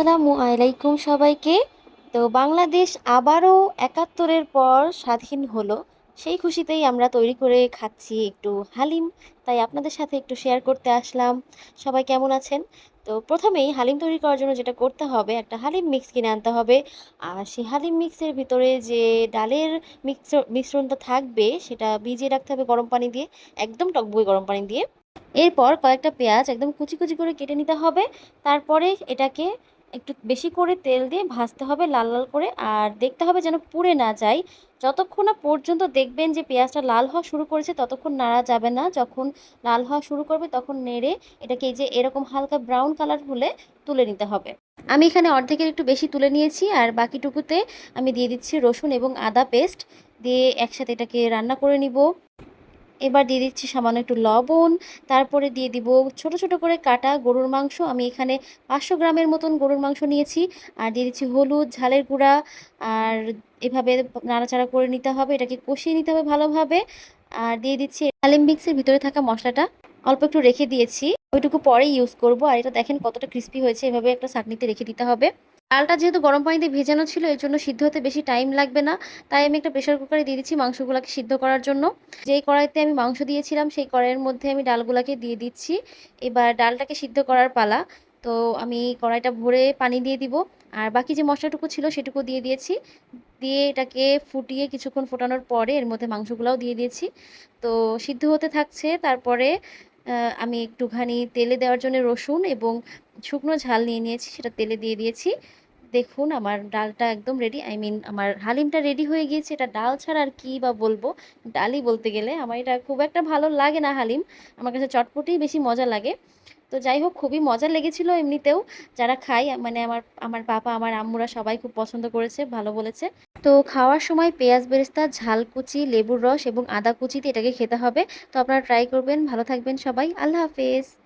আসসালামু আলাইকুম সবাইকে। তো বাংলাদেশ আবারও একাত্তরের পর স্বাধীন হলো। সেই খুশিতেই আমরা তৈরি করে খাচ্ছি একটু হালিম। তাই আপনাদের সাথে একটু শেয়ার করতে আসলাম। সবাই কেমন আছেন? তো প্রথমেই হালিম তৈরি করার জন্য যেটা করতে হবে, একটা হালিম মিক্স কিনে আনতে হবে। আর সেই হালিম মিক্সের ভিতরে যে ডালের মিক্স মিশ্রণটা থাকবে, সেটা ভিজিয়ে রাখতে হবে গরম পানি দিয়ে, একদম টকবই গরম পানি দিয়ে। এরপর কয়েকটা পেঁয়াজ একদম কুচি কুচি করে কেটে নিতে হবে। তারপরে এটাকে একটু বেশি করে তেল দিয়ে ভাজতে হবে লাল লাল করে। আর দেখতে হবে যেন পুড়ে না যায়। যতক্ষণ না পর্যন্ত দেখবেন যে পেঁয়াজটা লাল হওয়া শুরু করেছে, ততক্ষণ নাড়া যাবে না। যখন লাল হওয়া শুরু করবে, তখন নেড়ে এটাকে এই যে এরকম হালকা ব্রাউন কালার হলে তুলে নিতে হবে। আমি এখানে অর্ধেকের একটু বেশি তুলে নিয়েছি। আর বাকিটুকুতে আমি দিয়ে দিচ্ছি রসুন এবং আদা পেস্ট দিয়ে একসাথে এটাকে রান্না করে নিব। এবার দিয়ে দিচ্ছি সামান্য একটু লবণ, তারপরে দিয়ে দিব ছোট ছোট করে কাটা গরুর মাংস। আমি এখানে পাঁচশো গ্রামের মতন গরুর মাংস নিয়েছি। আর দিয়ে দিচ্ছি হলুদ, ঝালের গুঁড়া, আর এভাবে নাড়াচাড়া করে নিতে হবে। এটাকে কষিয়ে নিতে হবে ভালোভাবে। আর দিয়ে দিচ্ছি হালিম মিক্সের ভিতরে থাকা মশলাটা। অল্প একটু রেখে দিয়েছি। ওইটুকু পরে ইউজ করব। আর এটা দেখেন কতটা ক্রিস্পি হয়েছে। এভাবে একটা চাটনিতে রেখে দিতে হবে। ডালটা যেহেতু গরম পানিতে ভেজানো ছিল, এর জন্য সিদ্ধ হতে বেশি টাইম লাগবে না। তাই আমি একটা প্রেশার কুকারে দিয়ে দিচ্ছি মাংসগুলোকে সিদ্ধ করার জন্য। যেই কড়াইতে আমি মাংস দিয়েছিলাম, সেই কড়াইয়ের মধ্যে আমি ডালগুলোকে দিয়ে দিচ্ছি। এবার ডালটাকে সিদ্ধ করার পালা। তো আমি কড়াইটা ভরে পানি দিয়ে দিব। আর বাকি যে মশলাটুকু ছিল, সেটুকু দিয়ে দিয়েছি। দিয়ে এটাকে ফুটিয়ে কিছুক্ষণ ফোটানোর পরে এর মধ্যে মাংসগুলোও দিয়ে দিয়েছি। তো সিদ্ধ হতে থাকছে। তারপরে আমি একটুখানি তেলে দেওয়ার জন্য রসুন এবং শুকনো ঝাল নিয়ে নিয়েছি, সেটা তেলে দিয়ে দিয়েছি। দেখুন, আমার ডালটা একদম রেডি আই মিন আমার হালিমটা রেডি হয়ে গিয়েছে। এটা ডাল ছাড়া আর কী বা বলব? ডালই বলতে গেলে আমার এটা খুব একটা ভালো লাগে না হালিম। আমার কাছে চটপটেই বেশি মজা লাগে। তো যাই হোক, খুবই মজা লেগেছিল এমনিতেও। যারা খাই মানে আমার আমার পাপা আমার আম্মুরা সবাই খুব পছন্দ করেছে, ভালো বলেছে। তো খাওয়ার সময় পেঁয়াজ, বেরেস্তা, ঝাল কুচি, লেবুর রস এবং আদা কুচিতে এটাকে খেতে হবে। তো আপনারা ট্রাই করবেন। ভালো থাকবেন সবাই। আল্লাহ হাফেজ।